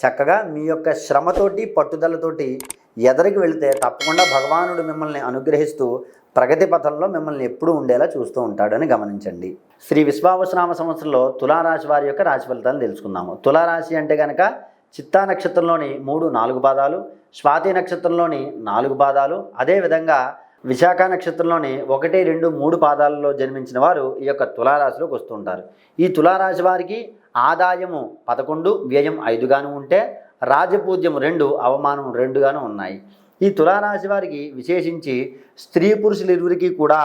చక్కగా మీ యొక్క శ్రమతోటి పట్టుదలతోటి ఎదరికి వెళితే తప్పకుండా భగవానుడు మిమ్మల్ని అనుగ్రహిస్తూ ప్రగతి పథంలో మిమ్మల్ని ఎప్పుడూ ఉండేలా చూస్తూ ఉంటాడని గమనించండి. శ్రీ విశ్వావసనామ సంవత్సరంలో తులారాశి వారి యొక్క రాశి ఫలితాలు తెలుసుకుందాము. తులారాశి అంటే కనుక చిత్తా నక్షత్రంలోని మూడు నాలుగు పాదాలు స్వాతి నక్షత్రంలోని నాలుగు పాదాలు అదేవిధంగా విశాఖ నక్షత్రంలోని ఒకటి రెండు మూడు పాదాలలో జన్మించిన వారు ఈ యొక్క తులారాశిలోకి వస్తుంటారు ఈ తులారాశి వారికి ఆదాయము పదకొండు వ్యయం ఐదుగాను ఉంటే రాజపూజ్యం రెండు అవమానం రెండుగాను ఉన్నాయి. ఈ తులారాశి వారికి విశేషించి స్త్రీ పురుషులు ఇరువురికి కూడా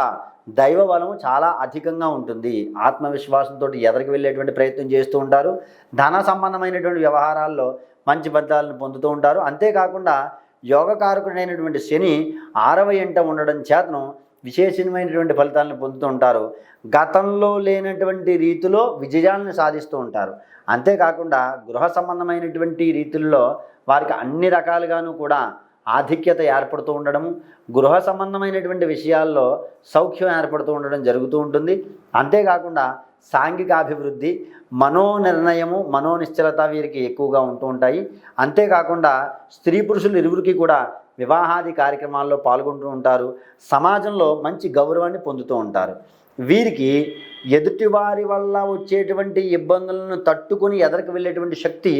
దైవ బలము చాలా అధికంగా ఉంటుంది. ఆత్మవిశ్వాసంతో ఎదరికి వెళ్ళేటువంటి ప్రయత్నం చేస్తూ ఉంటారు. ధన సంబంధమైనటువంటి వ్యవహారాల్లో మంచి ఫలితాలను పొందుతూ ఉంటారు. అంతేకాకుండా యోగకారకుడైనటువంటి శని ఆరవ ఎంట ఉండడం చేతను విశేషమైనటువంటి ఫలితాలను పొందుతూ ఉంటారు. గతంలో లేనటువంటి రీతిలో విజయాలను సాధిస్తూ ఉంటారు. అంతేకాకుండా గృహ సంబంధమైనటువంటి రీతుల్లో వారికి అన్ని రకాలుగాను కూడా ఆధిక్యత ఏర్పడుతూ ఉండడము గృహ సంబంధమైనటువంటి విషయాల్లో సౌఖ్యం ఏర్పడుతూ ఉండడం జరుగుతూ ఉంటుంది. అంతేకాకుండా సాంఘిక అభివృద్ధి మనోనిర్ణయము మనోనిశ్చలత వీరికి ఎక్కువగా ఉంటూ ఉంటాయి. అంతేకాకుండా స్త్రీ పురుషులు ఇరువురికి కూడా వివాహాది కార్యక్రమాల్లో పాల్గొంటూ ఉంటారు. సమాజంలో మంచి గౌరవాన్ని పొందుతూ ఉంటారు. వీరికి ఎదుటివారి వల్ల వచ్చేటువంటి ఇబ్బందులను తట్టుకొని ఎదరికి వెళ్ళేటువంటి శక్తి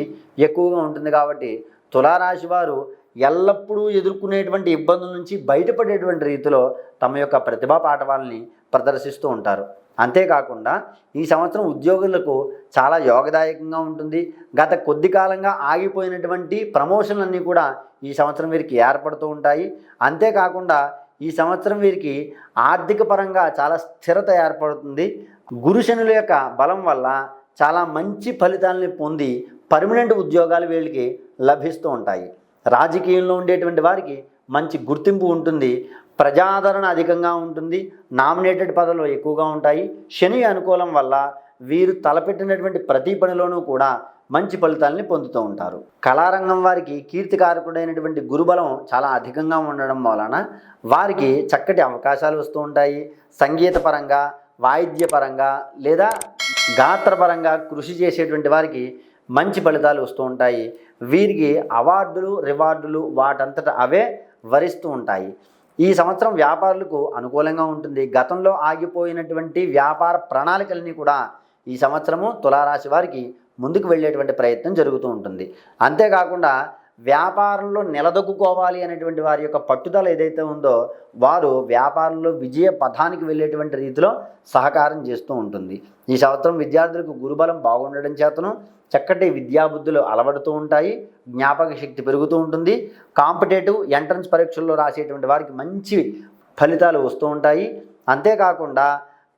ఎక్కువగా ఉంటుంది కాబట్టి తులారాశి వారు ఎల్లప్పుడూ ఎదుర్కొనేటువంటి ఇబ్బందుల నుంచి బయటపడేటువంటి రీతిలో తమ యొక్క ప్రతిభా పాఠవాలని ప్రదర్శిస్తూ ఉంటారు. అంతేకాకుండా ఈ సంవత్సరం ఉద్యోగులకు చాలా యోగదాయకంగా ఉంటుంది. గత కొద్ది కాలంగా ఆగిపోయినటువంటి ప్రమోషన్లన్నీ కూడా ఈ సంవత్సరం వీరికి ఏర్పడుతూ ఉంటాయి. అంతేకాకుండా ఈ సంవత్సరం వీరికి ఆర్థిక పరంగా చాలా స్థిరత ఏర్పడుతుంది. గురుశనుల యొక్క బలం వల్ల చాలా మంచి ఫలితాలని పొంది పర్మనెంట్ ఉద్యోగాలు వీళ్ళకి లభిస్తూ ఉంటాయి. రాజకీయంలో ఉండేటువంటి వారికి మంచి గుర్తింపు ఉంటుంది. ప్రజాదరణ అధికంగా ఉంటుంది నామినేటెడ్ పదవులు ఎక్కువగా ఉంటాయి. శని అనుకూలం వల్ల వీరు తలపెట్టినటువంటి ప్రతి పనిలోనూ కూడా మంచి ఫలితాలని పొందుతూ ఉంటారు. కళారంగం వారికి కీర్తికారకుడైనటువంటి గురుబలం చాలా అధికంగా ఉండడం వలన వారికి చక్కటి అవకాశాలు వస్తూ ఉంటాయి. సంగీతపరంగా వాయిద్యపరంగా లేదా గాత్రపరంగా కృషి చేసేటువంటి వారికి మంచి ఫలితాలు వస్తూ ఉంటాయి. వీరికి అవార్డులు రివార్డులు వాటంతట అవే వరిస్తూ ఉంటాయి. ఈ సంవత్సరం వ్యాపారులకు అనుకూలంగా ఉంటుంది. గతంలో ఆగిపోయినటువంటి వ్యాపార ప్రణాళికలన్నీ కూడా ఈ సంవత్సరము తులారాశి వారికి ముందుకు వెళ్ళేటువంటి ప్రయత్నం జరుగుతూ ఉంటుంది. అంతేకాకుండా వ్యాపారంలో నిలదొక్కుకోవాలి అనేటువంటి వారి యొక్క పట్టుదల ఏదైతే ఉందో వారు వ్యాపారంలో విజయ పథానికి వెళ్ళేటువంటి రీతిలో సహకారం చేస్తూ ఉంటుంది. ఈ సంవత్సరం విద్యార్థులకు గురుబలం బాగుండడం చేతను చక్కటి విద్యాబుద్ధులు అలవడుతూ ఉంటాయి జ్ఞాపక శక్తి పెరుగుతూ ఉంటుంది. కాంపిటేటివ్ ఎంట్రన్స్ పరీక్షల్లో రాసేటువంటి వారికి మంచి ఫలితాలు వస్తూ ఉంటాయి. అంతేకాకుండా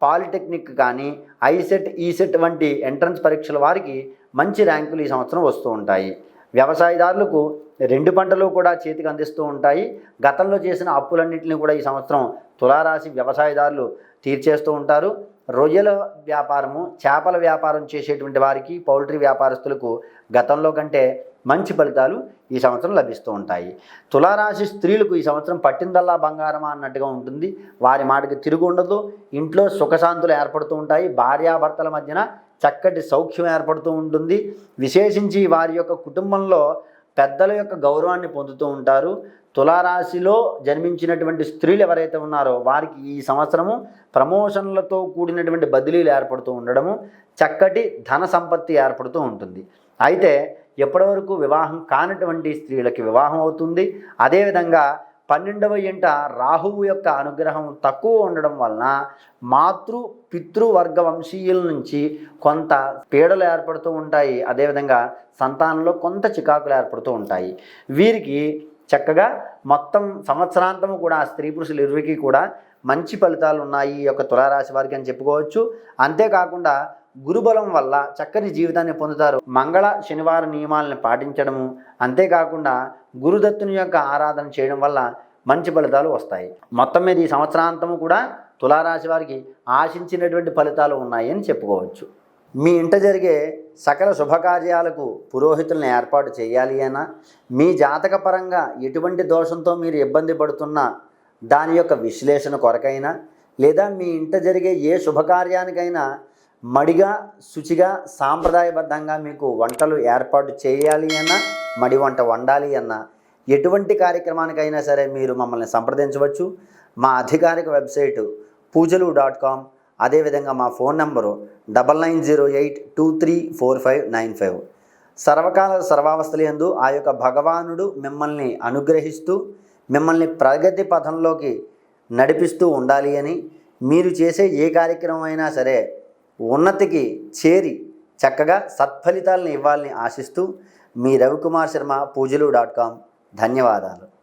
పాలిటెక్నిక్ కానీ ఐసెట్ ఈసెట్ వంటి ఎంట్రన్స్ పరీక్షల వారికి మంచి ర్యాంకులు ఈ సంవత్సరం వస్తూ ఉంటాయి. వ్యవసాయదారులకు రెండు పంటలు కూడా చేతికి అందిస్తూ ఉంటాయి. గతంలో చేసిన అప్పులన్నింటినీ కూడా ఈ సంవత్సరం తులారాశి వ్యవసాయదారులు తీర్చేస్తూ ఉంటారు. రొయ్యల వ్యాపారము చేపల వ్యాపారం చేసేటువంటి వారికి పౌల్ట్రీ వ్యాపారస్తులకు గతంలో కంటే మంచి ఫలితాలు ఈ సంవత్సరం లభిస్తూ ఉంటాయి. తులారాశి స్త్రీలకు ఈ సంవత్సరం పట్టిందల్లా బంగారమా అన్నట్టుగా ఉంటుంది. వారి మాటకి తిరుగు ఉండదు. ఇంట్లో సుఖశాంతులు ఏర్పడుతూ ఉంటాయి. భార్యాభర్తల మధ్యన చక్కటి సౌఖ్యం ఏర్పడుతూ ఉంటుంది. విశేషించి వారి యొక్క కుటుంబంలో పెద్దల యొక్క గౌరవాన్ని పొందుతూ ఉంటారు. తులారాశిలో జన్మించినటువంటి స్త్రీలు ఎవరైతే ఉన్నారో వారికి ఈ సంవత్సరము ప్రమోషన్లతో కూడినటువంటి బదిలీలు ఏర్పడుతూ ఉండడము చక్కటి ధన సంపత్తి ఏర్పడుతూ ఉంటుంది. అయితే ఎప్పటి వరకు వివాహం కానటువంటి స్త్రీలకి వివాహం అవుతుంది. అదేవిధంగా పన్నెండవ ఇంట రాహువు యొక్క అనుగ్రహం తక్కువ ఉండడం వలన మాతృ పితృవర్గ వంశీయుల నుంచి కొంత పీడలు ఏర్పడుతూ ఉంటాయి. అదేవిధంగా సంతానంలో కొంత చికాకులు ఏర్పడుతూ ఉంటాయి. వీరికి చక్కగా మొత్తం సంవత్సరాంతము కూడా స్త్రీ పురుషులు ఇరువురికి కూడా మంచి ఫలితాలు ఉన్నాయి. ఈ యొక్క తులారాశి వారికి అని చెప్పుకోవచ్చు. అంతేకాకుండా గురుబలం వల్ల చక్కని జీవితాన్ని పొందుతారు. మంగళ శనివార నియమాలను పాటించడము అంతేకాకుండా గురుదత్తుని యొక్క ఆరాధన చేయడం వల్ల మంచి ఫలితాలు వస్తాయి. మొత్తం మీద ఈ సంవత్సరాంతము కూడా తులారాశి వారికి ఆశించినటువంటి ఫలితాలు ఉన్నాయని చెప్పుకోవచ్చు. మీ ఇంట జరిగే సకల శుభకార్యాలకు పురోహితులను ఏర్పాటు చేయాలి అయినా మీ జాతక పరంగా ఎటువంటి దోషంతో మీరు ఇబ్బంది పడుతున్నా దాని యొక్క విశ్లేషణ కొరకైనా లేదా మీ ఇంట జరిగే ఏ శుభకార్యానికైనా మడిగా శుచిగా సాంప్రదాయబద్ధంగా మీకు వంటలు ఏర్పాటు చేయాలి అన్నా మడి వంట వండాలి అన్నా ఎటువంటి కార్యక్రమానికైనా సరే మీరు మమ్మల్ని సంప్రదించవచ్చు. మా అధికారిక వెబ్సైటు పూజలు డాట్ కామ్ అదేవిధంగా మా phone number double nine zero eight two three four five nine five. సర్వకాల సర్వావస్థలందు ఆ యొక్క భగవానుడు మిమ్మల్ని అనుగ్రహిస్తూ మిమ్మల్ని ప్రగతి పథంలోకి నడిపిస్తూ ఉండాలి అని మీరు చేసే ఏ కార్యక్రమం అయినా సరే ఉన్నతికి చేరి చక్కగా సత్ఫలితాలను ఇవ్వాలని ఆశిస్తూ మీ రవికుమార్ శర్మ పూజలు డాట్ కామ్. ధన్యవాదాలు.